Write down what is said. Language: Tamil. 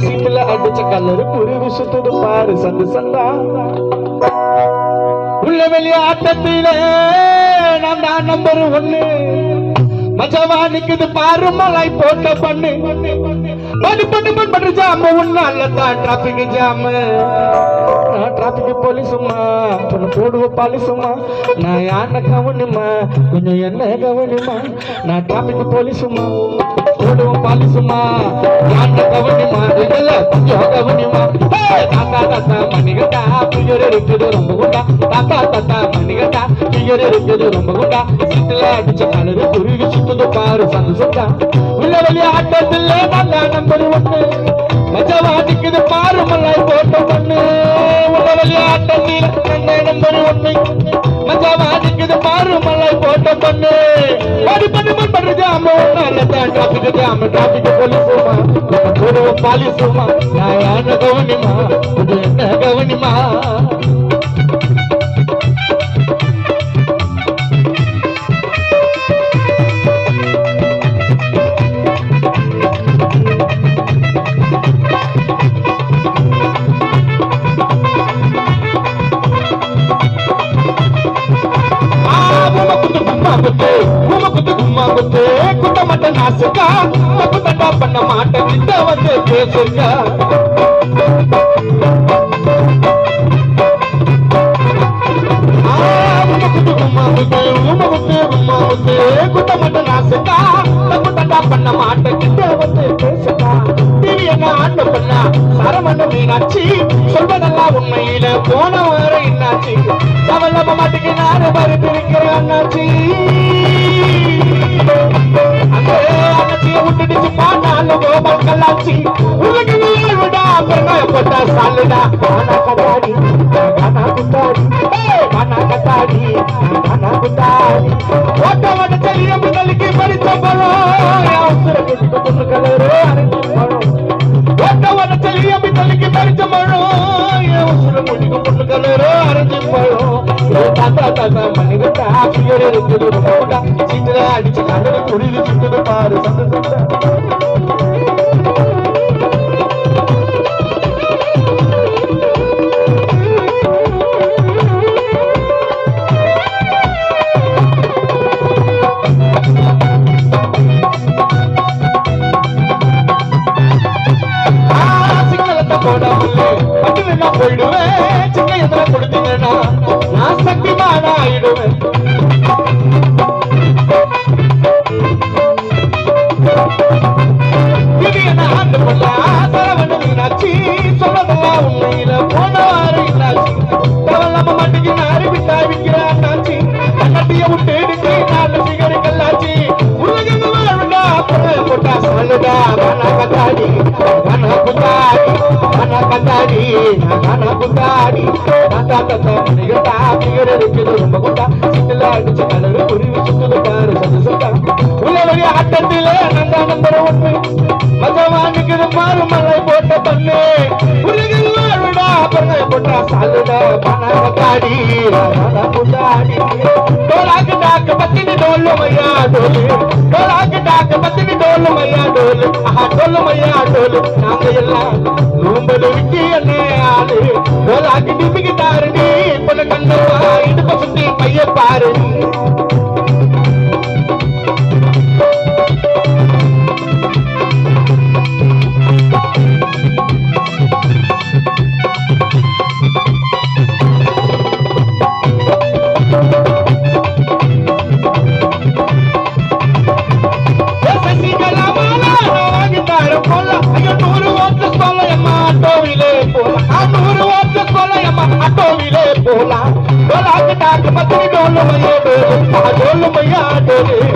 சீட்டுல அடிச்ச கல்லரு குருவி சுத்துது பாரு சந்து சந்தா உள்ள வெளிய ஆட்டத்திலே நான் தான் நம்பர் ஒண்ணு மஜவா நிக்குது பாரு மலை போட்ட பண்ணு. பண்ணு பண்ணு பண்ணு பண்ணு ஜாம. உன்னால தான் டிராபிக் ஜாம நான் டிராபிக் போலீஸுமா பொண்ணு போடுவ பாலிசுமா நான் யானை கவனிமா கொஞ்சம் என்ன கவனிமா நான் டிராபிக் போலீஸுமா போடுவோம் பாலிசுமா யானை கவனிமா இல்ல கொஞ்சம் கவனிமா ஹே! தாத்தா தாத்தா மணிகண்டா பியர் இருக்குது ரொம்ப குண்டா தாத்தா தாத்தா மணிகண்டா பியர் இருக்குது ரொம்ப குண்டா சிட்டில அடிச்ச கலரு குருவி சுத்துது பாரு சந்து சொந்தா உள்ள வெளிய ஆட்டத்தில் நல்லா நம்பர் ஒண்ணு மஜவா நிக்குது பாரு மல்லாய் போட்ட பண்ணு உள்ள வெளிய ஆட்டத்தில் நல்லா நம்பர் ஒண்ணு மஜவா நிக்குது பாரு மல்லாய் போட்ட பண்ணு படி பண்ணு ٽرافڪرافڪو مان ٿو پاليس مان ڪون گون குத்த தப்பு தப்பா பண்ண மாட்டேன், கிட்ட வந்து பேசுங்க. பண்ண மாட்டேன், கிட்ட வந்து பேசுங்க. டிவி என்ன ஆண்டு பண்ணா, சரவண மீனாட்சி, சொல்வதெல்லாம் உண்மையில போன வாரம் என்னாச்சு? கவலம மாட்டுக்கு நாடு மறுத்திருக்கிற அண்ணாச்சி కదాడి అనా గుండాడి అనా కదాడి అనా గుండాడి ఒక వడ చెలియ ముదలికి మరి తబలో అవసర గుండు కలరు ఒక వడ చెలియ ముదలికి మరి తబలో అవసర గుండు కలరు అరజిపోయో తాత తాత మణిగట్ట ఆపియరే రుద్రుడు కూడా చిట్ల అడిచి కండలు కుడిలు చుట్టూ போடாமலே பட்டு போயிடுவேன் சின்ன எதிர கொடுத்தீங்கன்னா நான் சக்திமான ஆயிடுவேன் சரவண மீனாட்சி சொல்லதெல்லாம் உண்மையில போன வாரம் என்னாச்சு கவலாம மாட்டுக்கு நாரி விட்டா விட்டு எடுத்து நாலு உலகம் போட்டா சொல்லுடா கத்தாடி. கண்ணா கத்தாடி கண்ணா குத்தாடி தாத்தா தாத்தா மணிகண்டா பிகர் இருக்குது ரொம்ப குண்டா சிட்டில அடிச்ச கலரு உருவி சுத்துது பாரு சது சுத்தா உள்ள வழி ஆட்டத்திலே நந்தா நம்பர் ஒண்ணு மஜவானுக்கு மாறு மலை போட்ட பண்ணு உலகில் வாழுடா பண்ண போட்டா சாலுடா பண கத்தாடி கண்ணா குத்தாடி டோலாக்கு டாக்கு பத்தினி டோலு மையா டோலு டோலாக்கு டாக்கு பத்தினி டோலு மையா டோலு ஆஹா டோலு மையா டோலு நாங்க எல்லாம் நூம்பல் விக்கி என்ன ஆளு? டோலாக்கு டிமிக்கு தாருடி பொண்ணு கண்ணப்பா இடுப்ப சுத்தி பைய பாரு. பொம்மையாடுது